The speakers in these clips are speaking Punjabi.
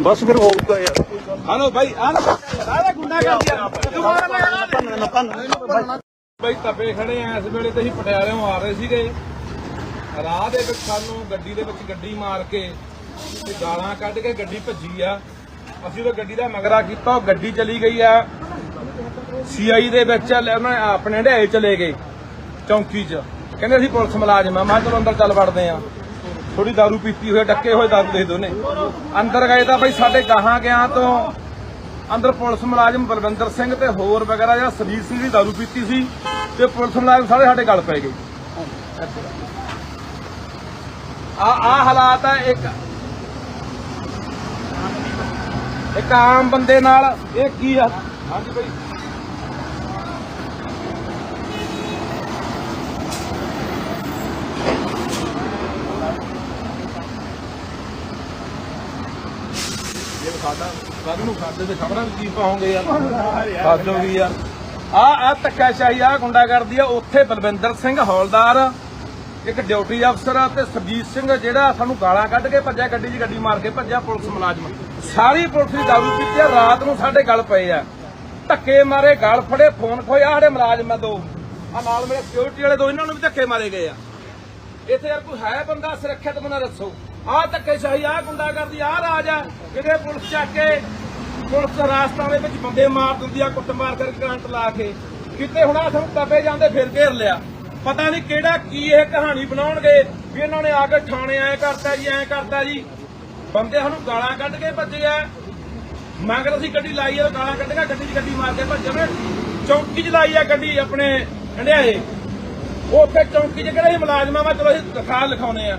ਬਸ ਫਿਰ ਹੋਊਗਾ ਯਾਰ। ਹਲੋ ਭਾਈ ਆ ਨਾ ਆਹ ਗੁੰਡਾ ਕਰ ਦਿਆ ਦੁਬਾਰਾ ਲਗਾ ਭੰਨ ਬਈ ਤਪੇ ਖੜੇ ਆ। ਇਸ ਵੇਲੇ ਤੇ ਅਸੀਂ ਪਟਿਆਲਿਓਂ ਆ ਰਹੇ ਸੀਗੇ। ਰਾਹ ਦੇ ਵਿੱਚ ਸਾਨੂੰ ਗੱਡੀ ਦੇ ਵਿੱਚ ਗੱਡੀ ਮਾਰ ਕੇ ਤੇ ਗਾਲਾਂ ਕੱਢ ਕੇ ਗੱਡੀ ਭੱਜੀ ਆ। ਅਸੀਂ ਉਹ ਗੱਡੀ ਦਾ ਮਗਰਾ ਕੀਤਾ। ਉਹ ਗੱਡੀ ਚਲੀ ਗਈ ਆ। ਸੀਆਈ ਦੇ ਵਿੱਚ ਉਹਨਾਂ ਨੇ ਆਪਣੇ ਢੇਏ ਚਲੇ ਗਏ। ਚੌਂਕੀ 'ਚ। ਕਹਿੰਦੇ ਅਸੀਂ ਪੁਲਿਸ ਮੁਲਾਜ਼ਮ ਆ। ਮੈਂ ਚਲੋ ਅੰਦਰ ਚੱਲ ਵੜਦੇ ਆ। ਥੋੜੀ ਦਾਰੂ ਪੀਤੀ ਹੋਏ ਡੱਕੇ ਹੋਏ ਦਾਰੂ ਦੇ ਦੋਨੇ। ਅੰਦਰ ਗਏ ਤਾਂ ਬਈ ਸਾਡੇ ਗਾਹਾਂ ਗਿਆ ਤੋਂ ਅੰਦਰ ਪੁਲਿਸ ਮੁਲਾਜ਼ਮ ਬਲਵਿੰਦਰ ਸਿੰਘ ਤੇ ਹੋਰ ਵਗੈਰਾ ਜਿਹੜਾ ਸਰਜੀਤ ਸਿੰਘ ਦੀ ਦਾਰੂ ਪੀਤੀ ਸੀ ਤੇ ਪੁਲਿਸ ਮੁਲਾਜ਼ਮ ਸਾਰੇ ਸਾਡੇ ਗਲ ਪੈ ਗਏ। ਆ ਆ ਹਾਲਾਤ ਹੈ ਇੱਕ ਇੱਕ ਆਮ ਬੰਦੇ ਨਾਲ ਇਹ ਕੀ ਆ? ਹਾਂਜੀ ਬਈ ਇਹ ਸਾਡਾ ਕੱਲ ਨੂੰ ਸਾਡੇ ਤੇ ਖਬਰਾਂ ਕੀ ਪਾਉਂਗੇ ਯਾਰ। ਸਾਜੋ ਯਾਰ। ਆ ਆ ਧੱਕਾਸ਼ਾਹੀ ਆ ਗੁੰਡਾ ਕਰਦੀ ਆ। ਉੱਥੇ ਬਲਵਿੰਦਰ ਸਿੰਘ ਹੌਲਦਾਰ, ਇੱਕ ਡਿਊਟੀ ਅਫਸਰ ਆ ਤੇ ਸਰਜੀਤ ਸਿੰਘ ਜਿਹੜਾ ਸਾਨੂੰ ਗਾਲਾਂ ਕੱਢ ਕੇ ਭੱਜਿਆ, ਗੱਡੀ 'ਚ ਗੱਡੀ ਮਾਰ ਕੇ ਭੱਜਿਆ ਪੁਲਿਸ ਮੁਲਾਜ਼ਮ। ਸਾਰੀ ਪੁਲਿਸ ਦੀ ਦਾਰੂ ਪੀਤੀ ਆ, ਰਾਤ ਨੂੰ ਸਾਡੇ ਗਲ ਪਏ ਆ। ਧੱਕੇ ਮਾਰੇ, ਗਲ ਫੜੇ, ਫੋਨ ਖੋਇਆ ਸਾਡੇ ਮੁਲਾਜ਼ਮ ਆ ਦੋ। ਆ ਨਾਲ ਮੇਰੇ ਸਿਕਿਉਰਿਟੀ ਵਾਲੇ ਦੋ, ਇਹਨਾਂ ਨੂੰ ਵੀ ਧੱਕੇ ਮਾਰੇ ਗਏ ਆ। ਇੱਥੇ ਯਾਰ ਕੋਈ ਹੈ ਬੰਦਾ ਸੁਰੱਖਿਅਤ ਬੰਦਾ ਦੱਸੋ। ਆਹ ਧੱਕੇ ਸ਼ਾਹੀ, ਆਹ ਗੁੰਡਾ ਕਰਦੀ ਆਹ ਰਾਜ ਆ। ਕਿਤੇ ਪੁਲਿਸ ਚੱਕ ਕੇ, ਪੁਲਿਸ ਰਾਸਤਾਂ ਦੇ ਵਿੱਚ ਬੰਦੇ ਮਾਰ ਦਿੰਦੀ ਆ, ਕੁੱਟਮਾਰ ਕਰਕੇ ਕਰੰਟ ਲਾ ਕੇ। ਕਿਤੇ ਹੁਣ ਆ ਸਾਨੂੰ ਤਪੇ ਜਾਂਦੇ ਫਿਰ ਘੇਰ ਲਿਆ। ਪਤਾ ਨਹੀਂ ਕਿਹੜਾ ਕੀ ਇਹ ਕਹਾਣੀ ਬਣਾਉਣਗੇ, ਵੀ ਇਹਨਾਂ ਨੇ ਆ ਕੇ ਥਾਣੇ ਐ ਕਰਤਾ ਜੀ, ਐ ਕਰਤਾ ਜੀ। ਬੰਦੇ ਸਾਨੂੰ ਗਾਲਾਂ ਕੱਢ ਕੇ ਭੱਜੇ ਆ। ਮਗਰ ਅਸੀਂ ਗੱਡੀ ਲਾਈ ਆ, ਗਾਲਾਂ ਕੱਢ ਕੇ ਗੱਡੀ 'ਚ ਗੱਡੀ ਮਾਰ ਕੇ ਭੱਜੇ ਨੇ ਚੌਂਕੀ 'ਚ ਲਾਈ ਆ ਗੱਡੀ ਆਪਣੇ ਹੰਡਿਆਏ ਉੱਥੇ ਚੌਂਕੀ 'ਚ ਕਿਹੜੇ ਸੀ ਮੁਲਾਜ਼ਮਾਂ ਵਾ ਚਲੋ ਅਸੀਂ ਦਿਖਾ ਲਿਖਾਉਨੇ ਆ।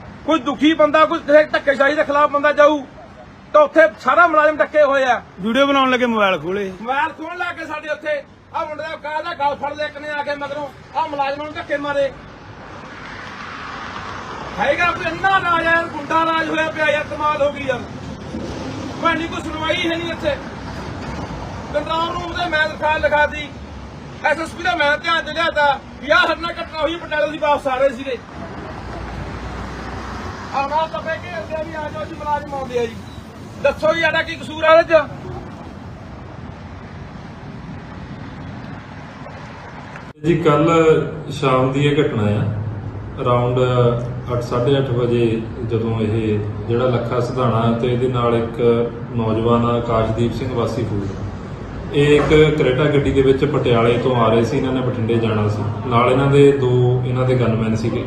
ਕੋਈ ਦੁਖੀ ਬੰਦਾ ਕੋਈ ਕਿਸੇ ਧੱਕੇਸ਼ਾਹੀ ਦੇ ਖਿਲਾਫ ਬੰਦਾ ਜਾਊ ਤਾਂ ਉੱਥੇ ਸਾਰਾ ਮੁਲਾਜ਼ਮ ਡੱਕੇ ਹੋਏ ਆ। ਵੀਡੀਓ ਬਣਾਉਣ ਲੱਗੇ ਮੋਬਾਈਲ ਖੋਲੇ। ਮੋਬਾਈਲ ਖੋਣ ਲਾ ਕੇ ਸਾਡੇ ਉੱਥੇ। ਆ ਮੁੰਡੇ ਦਾ ਕਾਹ ਦਾ ਗਲ ਫੜ ਲਿਆ ਇੱਕ ਨੇ ਆ ਕੇ ਮਗਰੋਂ ਆ ਮੁਲਾਜ਼ਮਾਂ ਨੂੰ ਧੱਕੇ ਮਾਰੇ। ਹੈਗਾ ਕੋਈ ਇੰਨਾ ਰਾਜ ਯਾਰ ਗੁੰਡਾ ਰਾਜ ਹੋਇਆ ਪਿਆ ਯਾਰ ਕਮਾਲ ਹੋ ਗਈ ਯਾਰ। ਭਾਣੀ ਕੋਈ ਸੁਣਵਾਈ ਹੈ ਨਹੀਂ ਇੱਥੇ। ਕੰਟਰੋਲ ਰੂਮ ਤੇ ਮੈਂ ਦਰਖਾਸਤ ਲਿਖਾਤੀ ਐਸਐਸਪੀ ਦਾ ਮੈਂ ਧਿਆਨ ਲਿਆਤਾ ਯਾਰ ਨਾਲ ਘਟਨਾ ਹੋਈ ਪਟਿਆਲੇ ਦੀ ਵਾਪਸ ਆ ਰਹੇ ਸੀਗੇ। ਆ ਨਾ ਤਾਂ ਬੈ ਵੀ ਆ ਜਾਓ ਜੀ ਮੁਲਾਜ਼ਮ ਆਉਂਦੇ ਆ ਜੀ। ਦੱਸੋ ਜੀ, ਸਾਡਾ ਕੀ ਕਸੂਰ ਆ ਇਹਦੇ ਚ? ਜੀ, ਕੱਲ ਸ਼ਾਮ ਦੀ ਇਹ ਘਟਨਾ ਆ। ਅਰਾਊਂਡ 8:30 ਵਜੇ ਜਦੋਂ ਇਹ ਜਿਹੜਾ ਲੱਖਾ ਸਿਧਾਣਾ ਤੇ ਇਹਦੇ ਨਾਲ ਇੱਕ ਨੌਜਵਾਨ ਆਕਾਸ਼ਦੀਪ ਸਿੰਘ ਵਾਸੀ ਫੂਲ ਇਹ ਇੱਕ ਕਰੇਟਾ ਗੱਡੀ ਦੇ ਵਿੱਚ ਪਟਿਆਲੇ ਤੋਂ ਆ ਰਹੇ ਸੀ, ਇਹਨਾਂ ਨੇ ਬਠਿੰਡੇ ਜਾਣਾ ਸੀ। ਨਾਲ ਇਹਨਾਂ ਦੇ ਦੋ ਇਹਨਾਂ ਦੇ ਗਨਮੈਨ ਸੀਗੇ।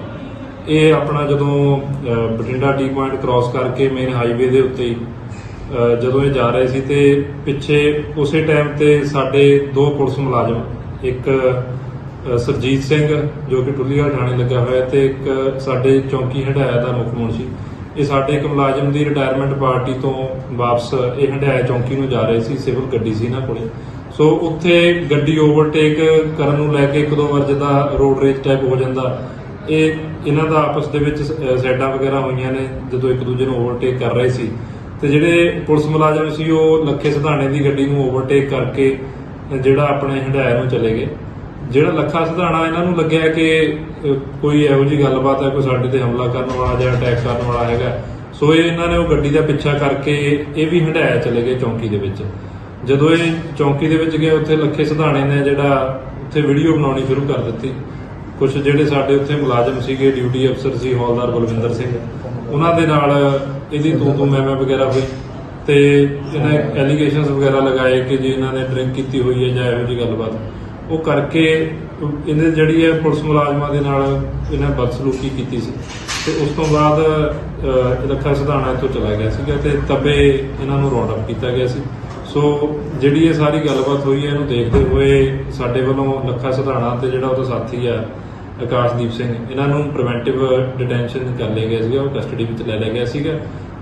ਇਹ ਆਪਣਾ ਜਦੋਂ ਅਹ, ਬਠਿੰਡਾ ਟੀ ਪੁਆਇੰਟ ਕ੍ਰਾਸ ਕਰਕੇ ਮੇਨ ਹਾਈਵੇ ਦੇ ਉੱਤੇ ਹੀ ਜਦੋਂ ਇਹ ਜਾ ਰਹੇ ਸੀ ਤੇ ਪਿੱਛੇ ਉਸੇ ਟਾਈਮ ਤੇ ਸਾਡੇ ਦੋ ਪੁਲਿਸ ਮੁਲਾਜ਼ਮ ਇੱਕ ਅਹ, ਸਰਜੀਤ ਸਿੰਘ ਜੋ ਕਿ ਟੁੱਲੀਵਾਲ ਥਾਣੇ ਲੱਗਾ ਹੋਇਆ ਤੇ ਇੱਕ ਸਾਡੇ ਚੌਂਕੀ ਹੰਡਾਇਆ ਦਾ ਮੁੱਖ ਮੁਨਸ਼ੀ ਇਹ ਸਾਡੇ ਇੱਕ ਮੁਲਾਜ਼ਮ ਦੀ ਰਿਟਾਇਰਮੈਂਟ ਪਾਰਟੀ ਤੋਂ ਵਾਪਸ ਇਹ ਹੰਡਾਇਆ ਚੌਂਕੀ ਨੂੰ ਜਾ ਰਹੇ ਸੀ ਸਿਵਲ ਗੱਡੀ ਸੀ ਇਹਨਾਂ ਕੋਲੇ। ਸੋ ਉੱਥੇ ਗੱਡੀ ਓਵਰਟੇਕ ਕਰਨ ਨੂੰ ਲੈ ਕੇ ਇੱਕ ਦੋ ਵਾਰ ਜਿੱਦਾਂ ਰੋਡ ਰੇਜ ਟਾਈਪ ਹੋ ਜਾਂਦਾ ਇਹ ਇਹਨਾਂ ਦਾ ਆਪਸ ਦੇ ਵਿੱਚ ਅਹ, ਵਗੈਰਾ ਹੋਈਆਂ ਨੇ ਜਦੋਂ ਇੱਕ ਦੂਜੇ ਨੂੰ ਓਵਰਟੇਕ ਕਰ ਰਹੇ ਸੀ। ਤੇ ਜਿਹੜੇ ਪੁਲਿਸ ਮੁਲਾਜ਼ਮ ਸੀ ਉਹ ਲੱਖੇ ਸਿਧਾਣੇ ਦੀ ਗੱਡੀ ਨੂੰ ਓਵਰਟੇਕ ਕਰਕੇ ਜਿਹੜਾ ਆਪਣੇ ਹੰਡਾਇਆ ਨੂੰ ਚਲੇ ਗਏ। ਜਿਹੜਾ ਲੱਖਾ ਸਿਧਾਣਾ ਇਹਨਾਂ ਨੂੰ ਲੱਗਿਆ ਕਿ ਕੋਈ ਇਹੋ ਜੀ ਗੱਲਬਾਤ ਹੈ ਕੋਈ ਸਾਡੇ ਤੇ ਹਮਲਾ ਕਰਨ ਵਾਲਾ ਜਾਂ ਅਟੈਕ ਕਰਨ ਵਾਲਾ ਹੈਗਾ। ਸੋ ਇਹ ਇਹਨਾਂ ਨੇ ਉਹ ਗੱਡੀ ਦਾ ਪਿੱਛਾ ਕਰਕੇ ਇਹ ਵੀ ਹੰਡਾਇਆ ਚਲੇ ਗਏ ਚੌਂਕੀ ਦੇ ਵਿੱਚ। ਜਦੋਂ ਇਹ ਚੌਂਕੀ ਦੇ ਵਿੱਚ ਗਏ ਉੱਥੇ ਲੱਖੇ ਸਿਧਾਣੇ ਨੇ ਜਿਹੜਾ ਉੱਥੇ ਵੀਡੀਓ ਬਣਾਉਣੀ ਸ਼ੁਰੂ ਕਰ ਦਿੱਤੀ। ਕੁਝ ਜਿਹੜੇ ਸਾਡੇ ਉੱਥੇ ਮੁਲਾਜ਼ਮ ਸੀਗੇ ਡਿਊਟੀ ਅਫਸਰ ਸੀ ਹੌਲਦਾਰ ਬਲਵਿੰਦਰ ਸਿੰਘ ਉਹਨਾਂ ਦੇ ਨਾਲ ਇਹਦੀ ਤੂੰ ਤੂੰ ਮੈਂ ਮੈਂ ਵਗੈਰਾ ਹੋਈ। ਤੇ ਇਹਨਾਂ ਐਲੀਗੇਸ਼ਨਸ ਵਗੈਰਾ ਲਗਾਏ ਕਿ ਜੀ ਇਹਨਾਂ ਨੇ ਡਰਿੰਕ ਕੀਤੀ ਹੋਈ ਹੈ ਜਾਂ ਇਹੋ ਜਿਹੀ ਗੱਲਬਾਤ। ਉਹ ਕਰਕੇ ਇਹਨੇ ਜਿਹੜੀ ਹੈ ਪੁਲਿਸ ਮੁਲਾਜ਼ਮਾਂ ਦੇ ਨਾਲ ਇਹਨਾਂ ਬਦਸਲੂਕੀ ਕੀਤੀ ਸੀ। ਤੇ ਉਸ ਤੋਂ ਬਾਅਦ ਅਹ, ਲੱਖਾ ਸਿਧਾਣਾ ਇੱਥੋਂ ਚਲਾ ਗਿਆ ਸੀਗਾ ਤੇ ਤਬੇ ਇਹਨਾਂ ਨੂੰ ਰੌਂਡ ਅਪ ਕੀਤਾ ਗਿਆ ਸੀ। ਸੋ ਜਿਹੜੀ ਇਹ ਸਾਰੀ ਗੱਲਬਾਤ ਹੋਈ ਹੈ ਇਹਨੂੰ ਦੇਖਦੇ ਹੋਏ ਸਾਡੇ ਵੱਲੋਂ ਲੱਖਾ ਸਿਧਾਣਾ ਤੇ ਜਿਹੜਾ ਉਹਦਾ ਸਾਥੀ ਆ ਆਕਾਸ਼ਦੀਪ ਸਿੰਘ ਇਹਨਾਂ ਨੂੰ ਪ੍ਰੀਵੈਂਟਿਵ ਡਿਟੈਂਸ਼ਨ ਕਰ ਲਿਆ ਗਿਆ ਸੀਗਾ ਉਹ ਕਸਟਡੀ ਵਿੱਚ ਲੈ ਲਿਆ ਗਿਆ ਸੀਗਾ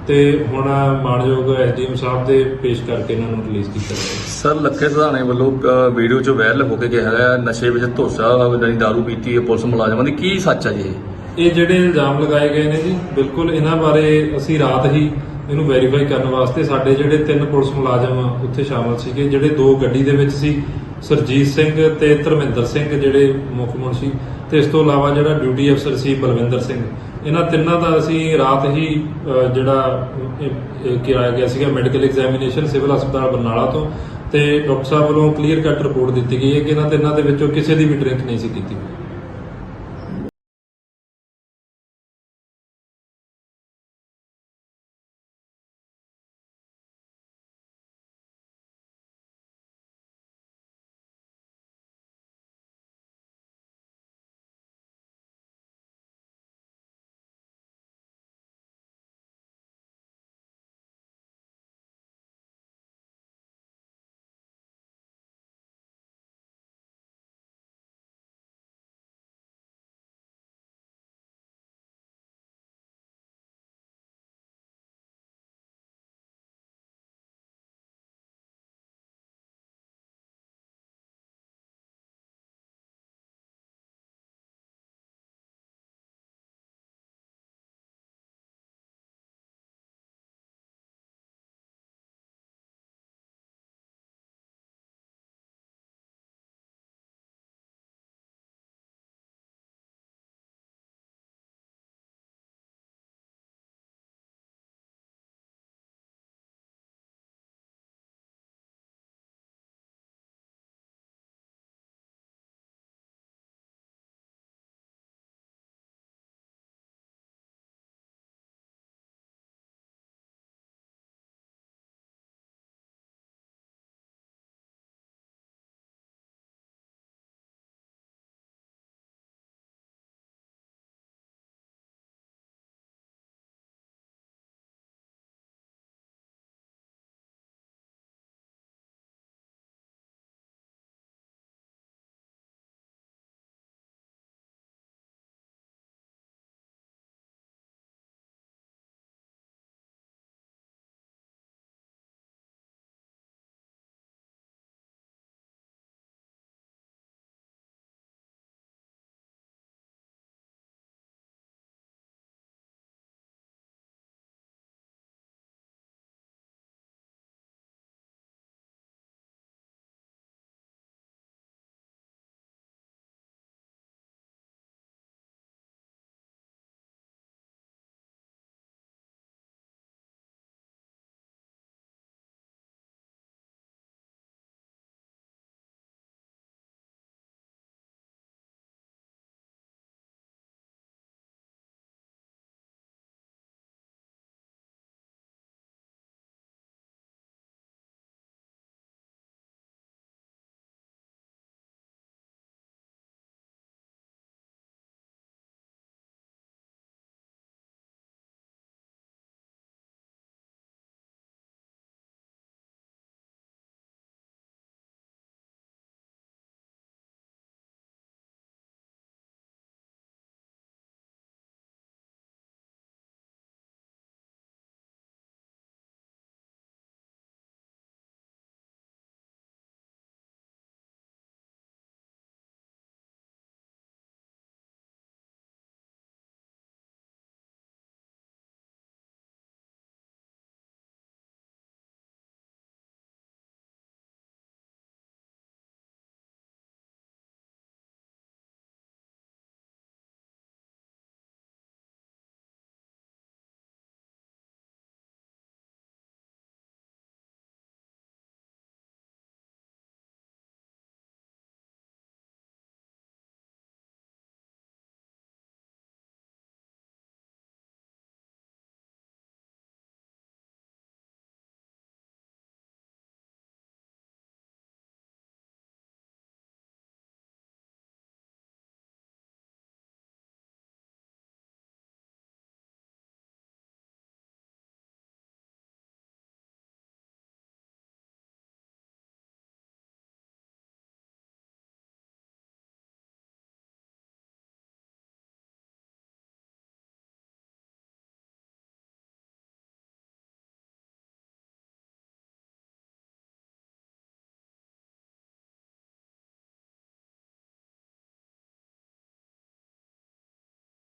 ਤੇ ਹੁਣ ਮਾਨਯੋਗ ਐਸਡੀਐਮ ਸਾਹਿਬ ਦੇ ਪੇਸ਼ ਕਰਕੇ ਇਹਨਾਂ ਨੂੰ ਰਿਲੀਜ਼ ਕੀਤਾ ਜਾਏਗਾ ਸਰ ਲੱਖੇ ਸਧਾਣੇ ਵੱਲੋਂ ਵੀਡੀਓ 'ਚ ਵਾਇਰਲ ਹੋ ਕੇ ਕਿਹਾ ਹੈ ਨਸ਼ੇ ਵਿੱਚ ਧੋਸਾ ਜਾਨੀ ਦਾਰੂ ਪੀਤੀ ਹੈ ਪੁਲਿਸ ਮੁਲਾਜ਼ਮਾਂ ਦੀ ਕੀ ਸੱਚ ਹੈ ਜੀ ਇਹ? ਇਹ ਜਿਹੜੇ ਇਲਜ਼ਾਮ ਲਗਾਏ ਗਏ ਨੇ ਜੀ ਬਿਲਕੁਲ ਇਹਨਾਂ ਬਾਰੇ ਅਸੀਂ ਰਾਤ ਹੀ ਇਹਨੂੰ ਵੈਰੀਫਾਈ ਕਰਨ ਵਾਸਤੇ ਸਾਡੇ ਜਿਹੜੇ ਤਿੰਨ ਪੁਲਿਸ ਮੁਲਾਜ਼ਮ ਉੱਥੇ ਸ਼ਾਮਲ ਸੀਗੇ ਜਿਹੜੇ ਦੋ ਗੱਡੀ ਦੇ ਵਿੱਚ ਸੀ ਸਰਜੀਤ ਸਿੰਘ ਤੇ ਧਰਮਿੰਦਰ ਸਿੰਘ ਜਿਹੜੇ ਮੁੱਖ ਮੁਨਸ਼ੀ ਤੇ ਇਸ ਤੋਂ ਇਲਾਵਾ ਜਿਹੜਾ ਡਿਊਟੀ ਅਫਸਰ ਸੀ ਬਲਵਿੰਦਰ ਸਿੰਘ, ਇਹਨਾਂ ਤਿੰਨਾਂ ਦਾ ਅਸੀਂ ਰਾਤ ਹੀ ਜਿਹੜਾ, ਇਹ- ਗਿਆ ਸੀਗਾ ਮੈਡੀਕਲ ਐਗਜ਼ਾਮੀਨੇਸ਼ਨ ਸਿਵਲ ਹਸਪਤਾਲ ਬਰਨਾਲਾ ਤੋਂ ਤੇ ਡਾਕਟਰ ਸਾਹਿਬ ਵੱਲੋਂ ਕਲੀਅਰ ਕੱਟ ਰਿਪੋਰਟ ਦਿੱਤੀ ਗਈ ਹੈ ਕਿ ਇਹਨਾਂ ਤਿੰਨਾਂ ਦੇ ਵਿੱਚੋਂ ਕਿਸੇ ਦੀ ਵੀ ਡਰਿੰਕ ਨਹੀਂ ਸੀ ਕੀਤੀ।